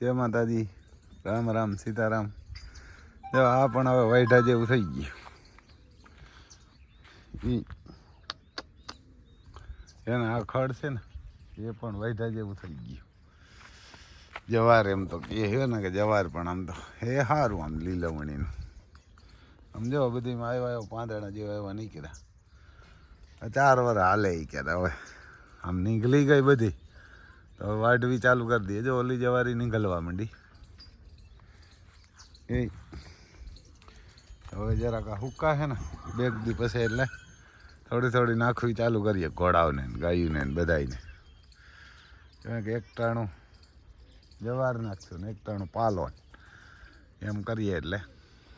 જય માતાજી. રામ રામ, સીતારામ. જો, આ પણ હવે વાઈઢા જેવું થઈ ગયું. એને આ ખડ છે ને, એ પણ વાઈઢા જેવું થઈ ગયું. જવાર એમ તો એ હે ને કે જવાર પણ આમ તો એ સારું આમ લીલવણીનું. આમ જો બધીમાં આવ્યા આવ્યો, પાંદડા જેવા એવા નીકળ્યા. ચાર વાર હાલે ઈ ક્યારે હવે. આમ નીકળી ગઈ બધી. તો વાઢવી ચાલુ કરી દઈએ. જો ઓલી જવારી નીકળવા માંડી. એ. હવે જરાક હુક્કા છે ને બે દી પછી એટલે થોડી થોડી નાખવી ચાલુ કરીએ ઘોડાઓને ગાયુંને ને બધાયને. કારણ કે એક ટાણું જવાર નાખશું ને એક ટાણું પાલો એમ કરીએ એટલે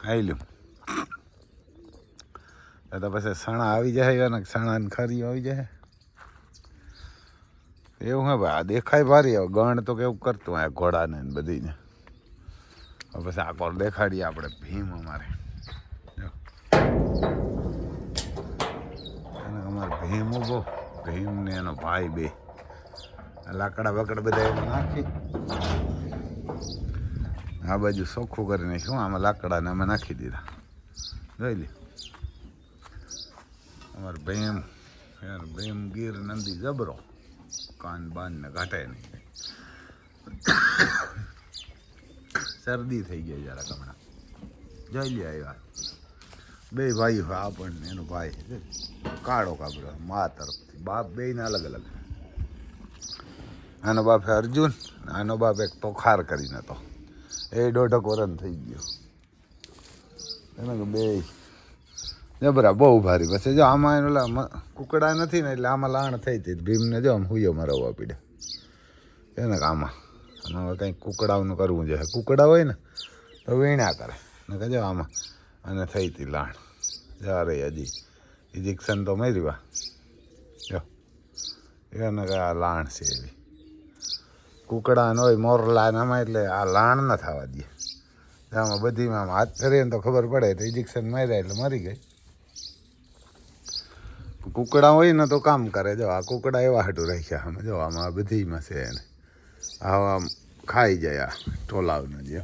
આવેલું તો પછી સણા આવી જાય અને સણા ને ખરી આવી જાય. એવું હે ભાઈ, આ દેખાય ભારી હવે. ગણ તો કેવું કરતું આ ઘોડાને બધીને. હવે પછી આ દેખાડીએ આપણે? ભીમ અમારે. અને અમારે ભીમ ઊભો. ભીમ ને એનો ભાઈ બે. લાકડા બકડા બધા એમાં નાખી. આ બાજુ ચોખ્ખું કરી નાખ્યું. આમાં લાકડાને અમે નાખી દીધા. જોઈ લે અમારે ભીમ ભીમ ગીર નંદી જબરો. કાન બાન ને ઘાટે નહીં. શરદી થઈ ગઈ જરા હમણાં. જોઈ લે આવ્યા બે ભાઈ હોય પણ એનો ભાઈ. કાળો કાબરો મા તરફથી. બાપ બે ને અલગ અલગ. આનો બાપ અર્જુન, આનો બાપ એક તોખાર કરીને હતો. એ દોઢક વરણ થઈ ગયો. એને બે જબરા બહુ ભારી પછી જો આમાં ઓલા કુકડા નથી ને એટલે આમાં લાણ થઈ હતી ભીમને જો આમ હુયો મરવવા પીડે. એને આમાં. આમાં હવે કંઈક કુકડાઓનું કરવું જોઈએ. કુકડા હોય ને, તો વીણ્યા કરે. ને જો આમાં, અને થઈ હતી લાણ. જા રે હજી. ઇજેક્શન તો માર્યું જો. એને કે આ લાણ છે એવી. કુકડા ન હોય મોરલા આમાં એટલે આ લાણ ન થવા દે. આમાં બધીમાં આમ હાથ ફેરીએ તો ખબર પડે, તો ઇજેક્શન માર્યા એટલે મરી ગઈ. કુકડા હોય ને તો કામ કરે. જો, આ કુકડા એવા હાટું રાખ્યા આમ જો, આમાં બધીમાં છે એને. આવા ખાઈ જાય આ ટોલાવને જો.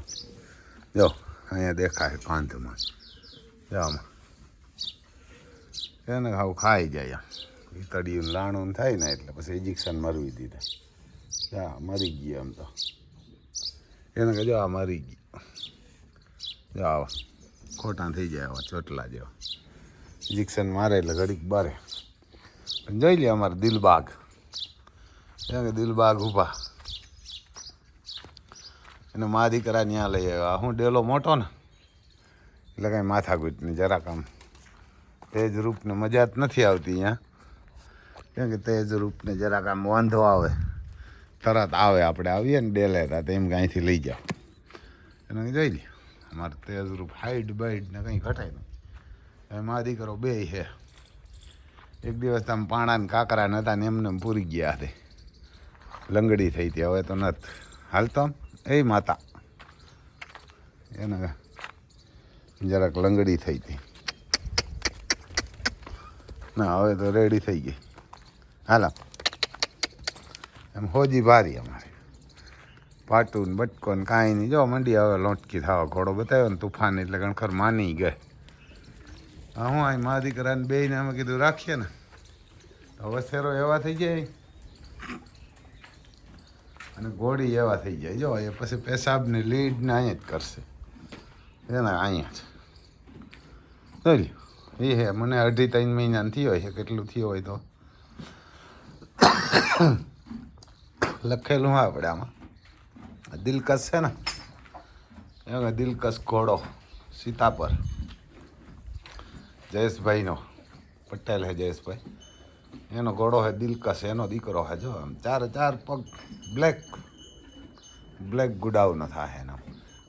જો, અહીંયા દેખાય કાંધમાં જો આમાં. એને આવું ખાઈ જાય આમ. તળિયું લાણું થાય ને એટલે પછી ઇજેક્શન મરવી દીધા. જા, મરી ગઈ આમ તો. એને કહે, જો, આ મરી ગઈ. જો, આવા. ખોટા થઈ જાય આવા ચોટલા જેવા. ઇન્જેક્શન મારે એટલે ઘડીક બારે. જોઈ લે અમારે દિલબાગ. કે દિલબાગ ઊભા. એને મા દીકરા ત્યાં લઈ આવ્યા. હું ડેલો મોટો ને, એટલે કાંઈ માથાકૂટની જરાક આમ તેજ રૂપને મજા જ નથી આવતી અહીંયા. કેમ કે તેજ રૂપને જરાક આમ વાંધો આવે. તરત આવે આપણે આવીએ ને ડેલે હતા તેમ કાંઈથી લઈ જાઓ. એને જોઈ લે અમારે તેજ રૂપ હાઈટ બાઈટ ને કંઈ ઘટાય નહીં. મા દીકરો બે છે. એક દિવસ તમે પાણા ને કાકરા નતા ને એમને એમ પૂરી ગયા હતી લંગડી થઈ હતી. હવે તો નથ હાલતો. આમ એ માતા. એને જરાક લંગડી થઈ હતી. ના, હવે તો રેડી થઈ ગઈ. હાલો. એમ હોજી ભારી અમારે. પાટું બટકો ને કાંઈ નહીં. જો મંડી હવે લોટકી થવા ઘોડો બતાવ્યો ને તુફાન એટલે ગણખર માની ગઈ. હા અહીં મા દીકરાને બેયને અમે કીધું, રાખીએ ને. વસેરો એવા થઈ જાય. અને ઘોડી એવા થઈ જાય. જો, એ પછી પેશાબની લીડ ને અહીંયા જ કરશે. એના અહીંયા જ. ચાલ્યું એ હે, મને અઢી ત્રણ મહિના થયો હોય કેટલું થયો હોય તો. લખેલું હા આપણે આમાં. દિલકશ છે ને? દિલકશ ઘોડો સીતાપર જયેશભાઈનો. પટેલ હે જયેશભાઈ. એનો ઘોડો હે દિલકશ, એનો દીકરો હે જો આમ. ચાર ચાર પગ બ્લેક બ્લેક ગુડાઉનો થાય એનો.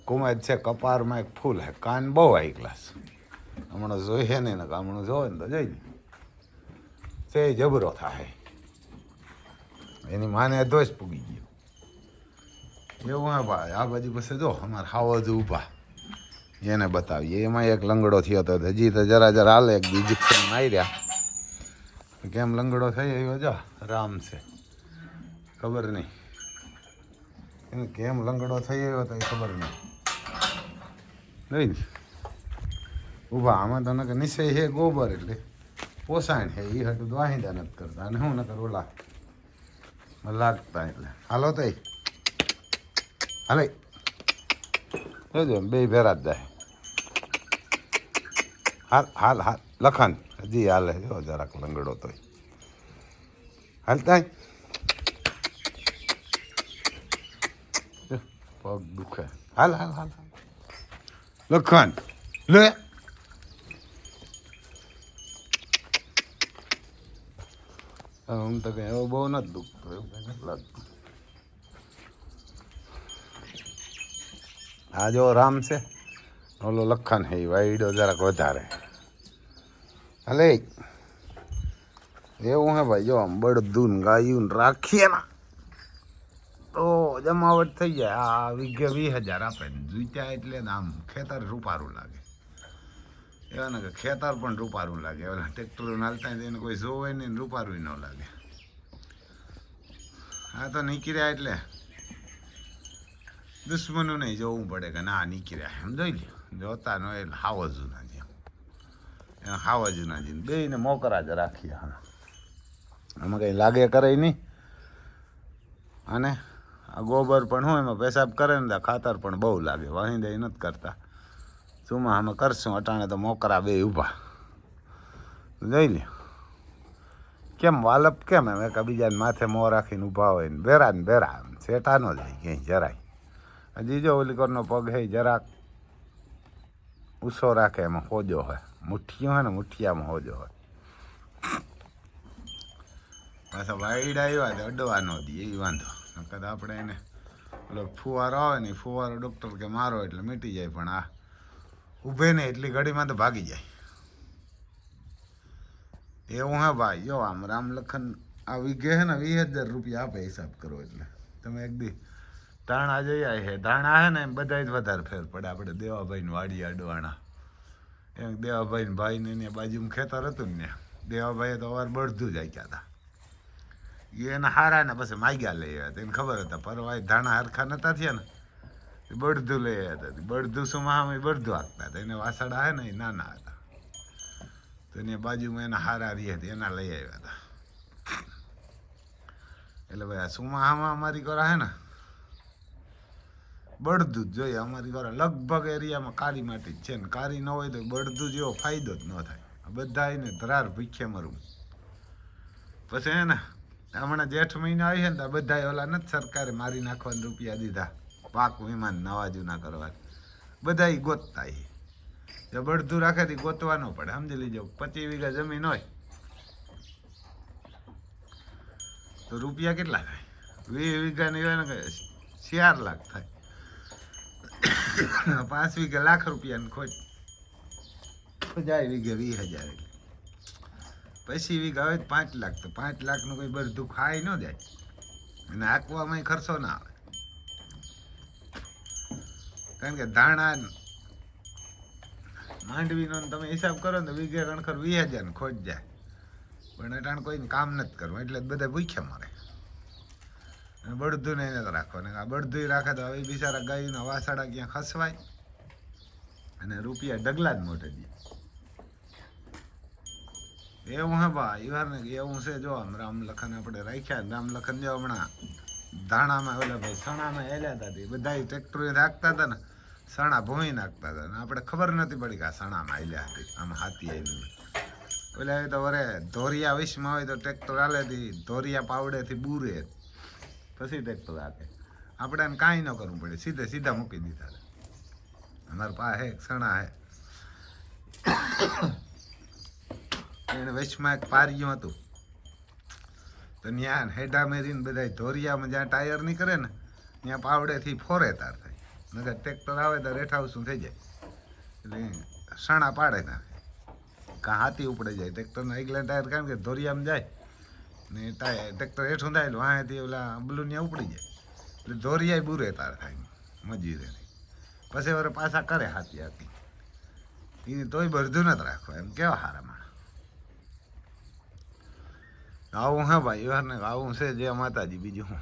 કુમેદ છે કપારમાં એક ફૂલ હે. કાન બહુ હાઈ ક્લાસ હમણાં જોઈ હે ને હમણાં જોવે ને તો જોઈ લે તે જબરો થાય એની માને અધોશ પૂગી ગયો. એવું હા ભાઈ, આ બાજુ પાસે જો અમારે હાવજ ઊભા. એને બતાવીએ. એમાં એક લંગડો થયો હતો હજી તો જરા જરા હાલે એક ઇજેક્શન માર્યા. કેમ લંગડો થઈ આવ્યો જો, રામ છે. ખબર નહીં. એને કેમ લંગડો થઈ આવ્યો તો એ ખબર નહીં. નહીં ને ઊભા, આમાં તને કે નિશ્ચય છે ગોબર એટલે. પોસાણ છે એ હટું વાહિંદા નથી કરતા. અને હું નકર ઓલા લાગતા એટલે. હાલો તઈ. હાલે. જોજો બે ભેરા જ જાય. હાલ હાલ હાલ. લખન. હજી હાલે. જો જરાક લંગડો તોય. હાલતા પગ દુખે. હાલ હાલ હાલ હાલ. લખન. લે. આમ તો કઈ એવો બહુ નથી દુખતો એવું કઈ નથી લાગતું. આ જો રામ છે. ઓલો લખન હે વાઈડો જરાક વધારે. હાલે એવું હે ભાઈ, જો આમ બળદું ગાયું રાખીએ ને, તો જમાવટ થઈ જાય. આ વીઘે વીસ હજાર આપે જીત્યા એટલે આમ ખેતર રૂપારું લાગે. એવા ને કે ખેતર પણ રૂપારું લાગે. ઓલા ટ્રેક્ટરો નાલતા એને કોઈ જોવે નહીં રૂપારું ન લાગે. આ તો નીકળ્યા એટલે દુશ્મનો નહીં જોવું પડે કે ના નીકળ્યા. એમ જોઈ લ્યો. જોતા નો એટલે હાવ જૂના જેમ જીને. બેને મોકરા જ રાખીએ હા આમાં કંઈ લાગે કરે નહીં. અને આ ગોબર પણ હું એમાં પેશાબ કરે ને ખાતર પણ બહુ લાગે. વાહી દે નથી કરતા. સુમાં અમે કરશું? અટાણે તો મોકરા બે ઊભા. જોઈ લે કેમ વાલપ કેમ એમ? એકબીજાને માથે મોં રાખીને ઊભા હોય ને બેરા ને બેરા સેટા ન જાય ક્યાંય, જરાય. હજી જો ઓલી કોરનો પગ હે જરાક. ઉસો રાખે એમાં હોજો હોય મુઠ્ઠીઓ હોય ને, મુઠ્ઠિયામાં હોજો હોય. પાછા વાઈડ આવ્યા તો અડવાનો દે, એ વાંધો. નકર આપણે એને, ઓલો ફુવારો આવે ને ફુવારો ડૉક્ટર કે મારો એટલે મીટી જાય, પણ આ ઊભે ને એટલી ઘડીમાં તો ભાગી જાય. એવું હે ભાઈ, જો આમ રામ લખન આ વીઘે હે ને, વીસ હજાર રૂપિયા આપે હિસાબ કરો એટલે. તમે એક દી ધાણા જઈ આવી ધાણા હે ને, એમ બધા જ વધારે ફેર પડે. આપણે દેવાભાઈ વાડી અડવાણા એમ દેવાભાઈ ને ભાઈ ને બાજુમાં ખેતર હતું ને દેવાભાઈએ તો અવાર બળધું જ આવ્યા હતા. એના હારા ને પછી માગ્યા લઈ આવ્યા હતા. એને ખબર હતા પરવાય ધાણા હરખા નતા થયા ને. બળધું લઈ આવ્યા હતા. બળધું શું માં બળધું હાંકતા હતા. એને વાસડા હે ને એ નાના હતા. તો એની બાજુમાં એના હારા રહી હતી, એના લઈ આવ્યા હતા. એટલે ભાઈ આ સુમાહામાં અમારી ઘર હે ને? બળદું જ જોઈએ. અમારી ઘર લગભગ એરિયામાં કાળી માટી જ છે ને કાળી ન હોય તો બળદું જેવો ફાયદો જ ન થાય. બધા એને ધરાર ભીખે મરવું. પછી હે હમણાં જેઠ મહિના આવી છે ને બધા ઓલા નથી સરકારે મારી નાખવાના રૂપિયા દીધા. પાક વિમાન નવા જૂના કરવા બધા ગોતતા એ જો બળદું રાખે તો ગોતવાનો પડે. સમજી લીજો, પચીસ વીઘા જમીન હોય તો રૂપિયા કેટલા થાય? વીસ વીઘાની હોય ને ચાર લાખ થાય. પાંચ વીઘે લાખ રૂપિયાની ખોટ. જાય વીઘે વીસ હજાર પછી વીઘા હોય પાંચ લાખ. તો પાંચ લાખનું કોઈ બધું ખાઈ ન જાય. અને આંકવામાં ખર્ચો ના આવે. કારણ કે ધાણા માંડવીનો તમે હિસાબ કરો ને તો વીઘે કણખર વીસ હજાર ખોટ જાય. પણ અટાણ કોઈને કામ નથી કરવું. એટલે બધા ભૂખ્યા મરે. બળદું ને એને જ રાખવાનું. આ બળદું રાખે તો હવે બિચારા ગાયના વાસાડા ક્યાં ખસવાય? અને રૂપિયા ડગલા જ મોટે દે. એવું હે બા વાર ને એવું છે, જો રામ લખન આપણે રાખ્યા રામ લખન જો હમણાં ધાણામાં, ઓલા ભાઈ સણામાં હેલ્યા હતા બધા ટ્રેક્ટરો રાખતા હતા ને, સણા ભોઈ નાખતા હતા ને. આપણે ખબર નથી પડી કે આ સણામાં હેલ્યા હતી આમ હાથી આવી ઓલા તો વરે ધોરિયા વિશમાં હોય તો ટ્રેક્ટર હાલે ધોરિયા પાવડેથી બૂરે. પછી ટ્રેક્ટર આપે આપણે કાંઈ ન કરવું પડે. સીધે સીધા મૂકી દીધા અમારા પાસે હે સણા હે એને વચમાં એક પારિયું હતું. તો ત્યાં હેડા મેરીને બધા ધોરિયામાં જ્યાં ટાયર નીકળે ને, ત્યાં પાવડેથી ફોરે તાર થાય. નગર ટ્રેક્ટર આવે તો રેઠાઉસું થઈ જાય. એટલે સણા પાડે ના કાં હાથી ઉપડે જાય. ટ્રેક્ટરના એકલા ટાયર કારણ કે ધોરિયામાં જાય. ને ટાયર ટ્રેક્ટર હેઠું થાય વાંહેથી ઓલા બલુન ત્યાં ઉપડી જાય. એટલે ધોરિયાય બુરે તાર થાય, મજૂરે પછી વરે પાછા કરે હાથી હાથી. એ તોય બધું નથી રાખવા, એમ કેવા હારા માણસ. આવું હા ભાઈ વાર ને આવું છે જે માતાજી, બીજું હું